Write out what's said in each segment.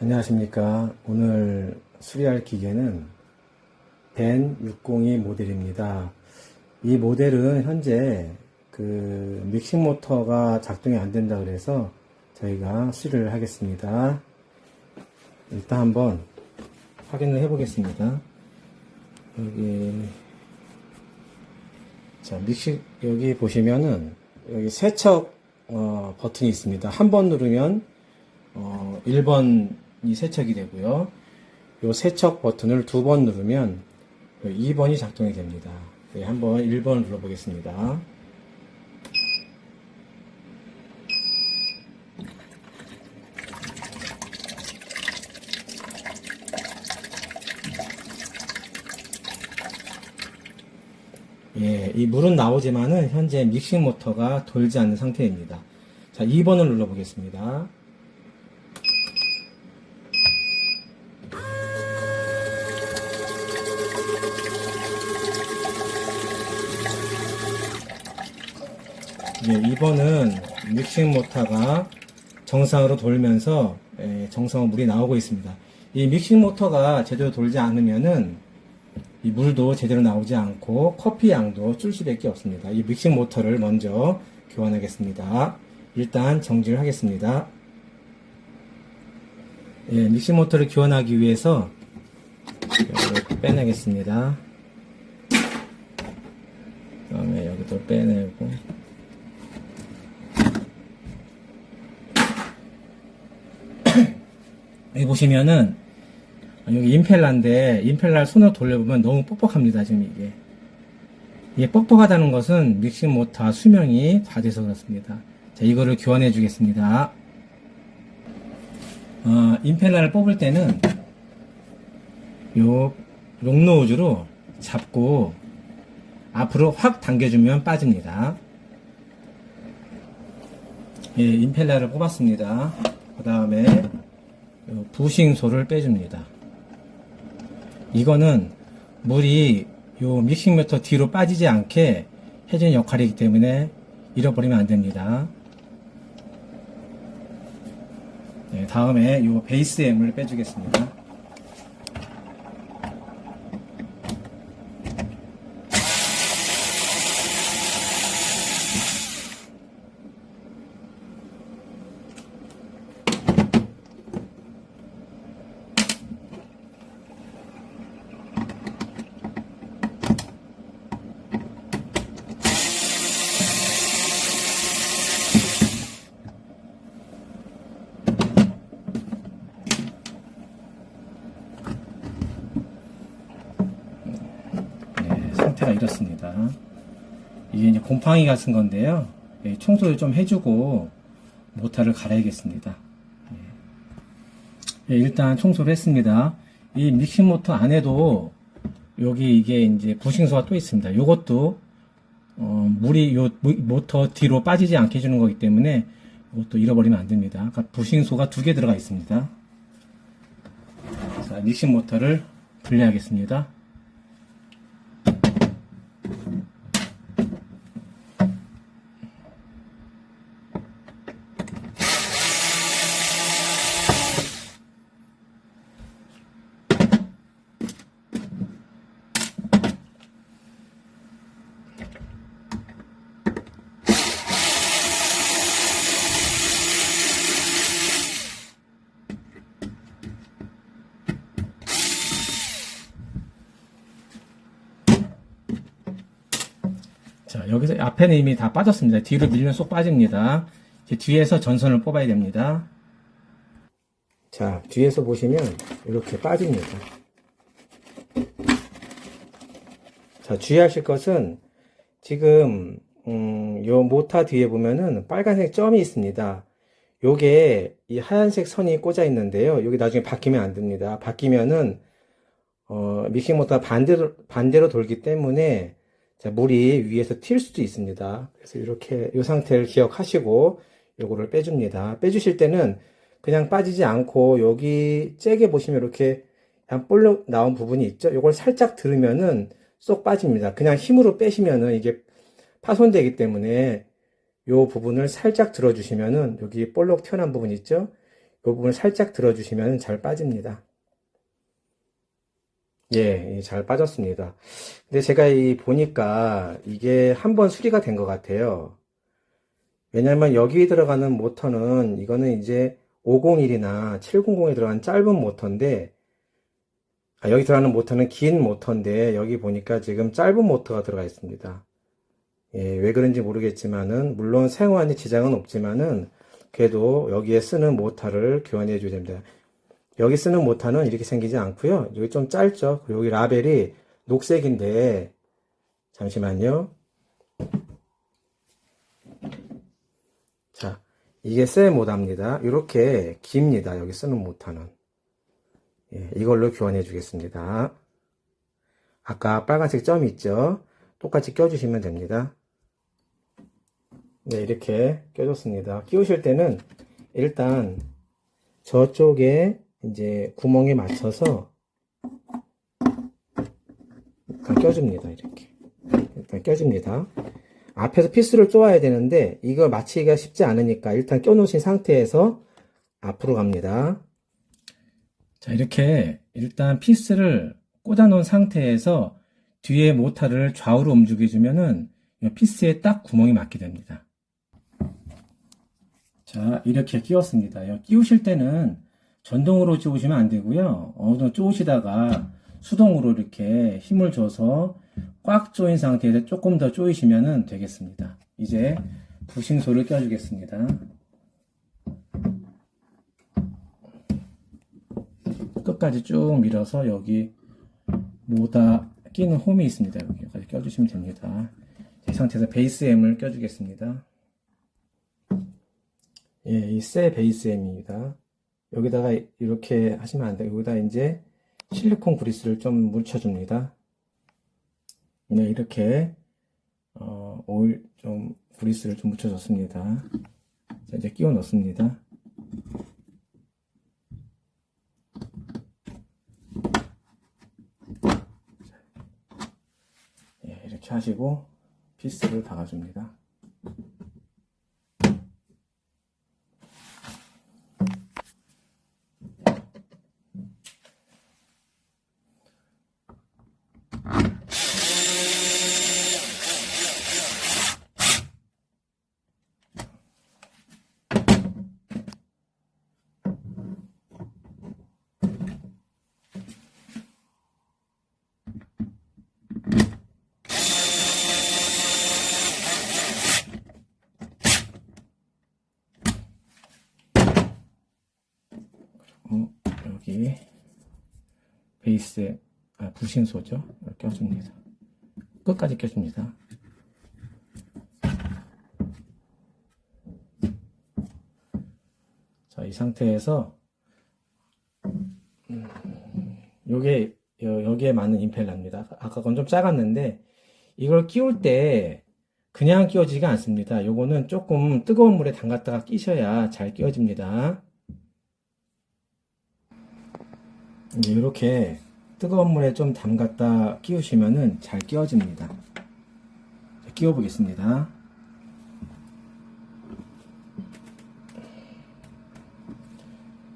안녕하십니까. 오늘 수리할 기계는 벤 602 모델입니다. 이 모델은 현재 그 믹싱 모터가 작동이 안 된다 그래서 저희가 수리를 하겠습니다. 일단 한번 확인을 해 보겠습니다. 여기 자 믹싱 여기 보시면은 여기 세척 어, 버튼이 있습니다. 한 번 누르면 어, 1번이 세척이 되고요. 요 세척 버튼을 두 번 누르면 2번이 작동이 됩니다. 네, 한번 1번을 눌러보겠습니다. 예, 이 물은 나오지만은 현재 믹싱 모터가 돌지 않는 상태입니다. 자, 2번을 눌러보겠습니다. 예, 2번은 믹싱 모터가 정상으로 돌면서 예, 정상으로 물이 나오고 있습니다. 이 믹싱 모터가 제대로 돌지 않으면은 이 물도 제대로 나오지 않고 커피 양도 줄 수밖에 없습니다. 이 믹싱 모터를 먼저 교환하겠습니다. 일단 정지를 하겠습니다. 예, 믹싱 모터를 교환하기 위해서 빼내겠습니다. 그다음에 여기도 빼내고 여기 보시면은 여기 임펠라인데 임펠라를 손으로 돌려보면 너무 뻑뻑합니다 지금 이게. 이게 뻑뻑하다는 것은 믹싱 모터 수명이 다 돼서 그렇습니다. 자 이거를 교환해 주겠습니다. 어, 임펠라를 뽑을 때는 요 롱노즈로 잡고 앞으로 확 당겨주면 빠집니다. 예, 임펠라를 뽑았습니다. 그 다음에 부싱소를 빼줍니다. 이거는 물이 요 믹싱 모터 뒤로 빠지지 않게 해주는 역할이기 때문에 잃어버리면 안 됩니다. 네, 다음에 요 베이스 M을 빼주겠습니다. 네, 상태가 이렇습니다. 이게 이제 곰팡이가 쓴 건데요. 예, 청소를 좀 해주고 모터를 갈아야겠습니다. 예, 예, 일단 청소를 했습니다. 이 믹싱 모터 안에도 여기 이게 이제 부싱소가 또 있습니다. 요것도 어, 물이 요 모- 모터 뒤로 빠지지 않게 해주는 거기 때문에 이것도 잃어버리면 안 됩니다. 아까 부싱소가 두 개 들어가 있습니다. 자, 믹싱 모터를 분리하겠습니다. 자, 여기서 앞에는 이미 다 빠졌습니다. 뒤로 밀면 쏙 빠집니다. 이제 뒤에서 전선을 뽑아야 됩니다. 자, 뒤에서 보시면 이렇게 빠집니다. 자, 주의하실 것은 지금 음, 요 모타 뒤에 보면은 빨간색 점이 있습니다. 요게 이 하얀색 선이 꽂아 있는데요. 여기 나중에 바뀌면 안 됩니다. 바뀌면은 어, 믹싱 모터가 반대로 반대로 돌기 때문에 자, 물이 위에서 튈 수도 있습니다. 그래서 이렇게 이 상태를 기억하시고 요거를 빼줍니다. 빼주실 때는 그냥 빠지지 않고 여기 잭에 보시면 이렇게 한 볼록 나온 부분이 있죠. 요걸 살짝 들으면은 쏙 빠집니다. 그냥 힘으로 빼시면은 이게 파손되기 때문에 요 부분을 살짝 들어주시면은 여기 볼록 튀어나온 부분 있죠. 부분을 살짝 들어주시면 잘 빠집니다. 예, 예, 잘 빠졌습니다. 근데 제가 이 보니까 이게 한 번 수리가 된 것 같아요. 왜냐면 여기 들어가는 모터는 이거는 이제 501이나 700에 들어간 짧은 모터인데 아, 여기 들어가는 모터는 긴 모터인데 여기 보니까 지금 짧은 모터가 들어가 있습니다. 예, 왜 그런지 모르겠지만은 물론 사용하는 지장은 없지만은 그래도 여기에 쓰는 모터를 교환해 줘야 됩니다. 여기 쓰는 모터는 이렇게 생기지 않고요. 여기 좀 짧죠. 여기 라벨이 녹색인데 잠시만요. 자, 이게 새 모터입니다. 이렇게 깁니다. 여기 쓰는 모터는. 예, 이걸로 교환해 주겠습니다. 아까 빨간색 점이 있죠? 똑같이 껴주시면 됩니다. 네, 이렇게 껴줬습니다. 끼우실 때는 일단 저쪽에 이제 구멍에 맞춰서 일단 껴줍니다. 이렇게. 일단 껴줍니다. 앞에서 피스를 쪼아야 되는데 이걸 맞히기가 쉽지 않으니까 일단 껴놓으신 상태에서 앞으로 갑니다. 자, 이렇게 일단 피스를 꽂아 놓은 상태에서 뒤에 모터를 좌우로 움직여주면은 이 피스에 딱 구멍이 맞게 됩니다. 자, 이렇게 끼웠습니다. 이 끼우실 때는 전동으로 쪼으시면 안 되고요. 어느 정도 쪼으시다가 수동으로 이렇게 힘을 줘서 꽉 조인 상태에서 조금 더 조이시면 되겠습니다. 이제 부싱소를 껴주겠습니다. 끝까지 쭉 밀어서 여기 모다 끼는 홈이 있습니다. 여기까지 껴주시면 됩니다. 이 상태에서 베이스 M을 껴주겠습니다. 예, 이 새 베이스 M입니다. 여기다가 이렇게 하시면 안 돼요. 여기다 이제 실리콘 그리스를 좀 묻혀줍니다. 네, 이렇게 어, 오일 좀 그리스를 좀 묻혀줬습니다. 자, 이제 끼워 넣습니다. 예, 이렇게 하시고 피스를 박아줍니다. 어, 여기 베이스에 아, 부신소죠. 껴줍니다. 끝까지 껴줍니다. 자, 이 상태에서 음, 요게 여- 여기에 맞는 임펠러입니다. 아까 건 좀 작았는데 이걸 끼울 때 그냥 끼워지지가 않습니다. 요거는 조금 뜨거운 물에 담갔다가 끼셔야 잘 끼워집니다. 이렇게 뜨거운 물에 좀 담갔다 끼우시면은 잘 끼워집니다. 자, 끼워 보겠습니다.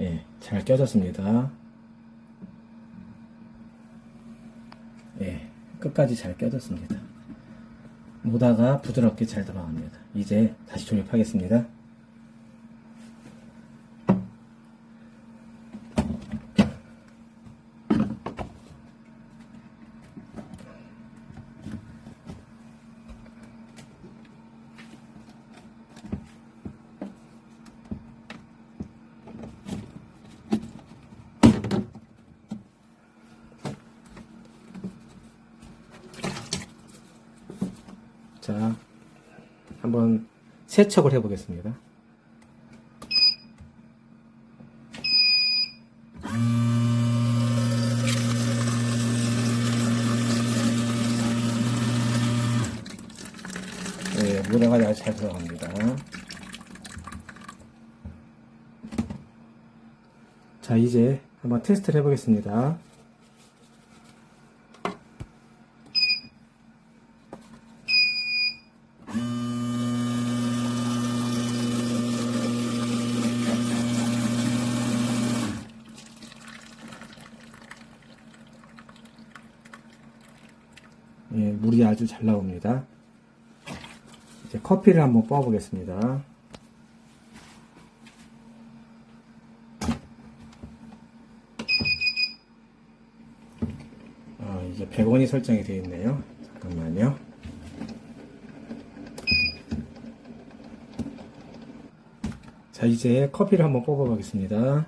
예, 잘 껴졌습니다. 예, 끝까지 잘 껴졌습니다. 모다가 부드럽게 잘 들어갑니다. 이제 다시 조립하겠습니다. 자, 한번 세척을 해 보겠습니다. 네, 모래가 아주 잘 들어갑니다. 자, 이제 한번 테스트를 해보겠습니다. 예, 물이 아주 잘 나옵니다. 이제 커피를 한번 뽑아보겠습니다. 아, 이게 100원이 설정이 되어 있네요. 잠깐만요. 자, 이제 커피를 한번 뽑아보겠습니다.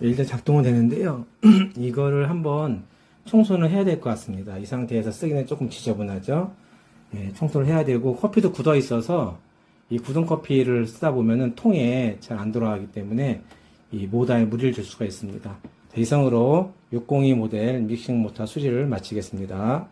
일단 작동은 되는데요. 이거를 한번 청소는 해야 될 것 같습니다. 이 상태에서 쓰기는 조금 지저분하죠. 예, 청소를 해야 되고 커피도 굳어 있어서 이 굳은 커피를 쓰다 보면은 통에 잘 안 돌아가기 때문에 이 모다에 무리를 줄 수가 있습니다. 자, 이상으로 602 모델 믹싱 모터 수리를 마치겠습니다.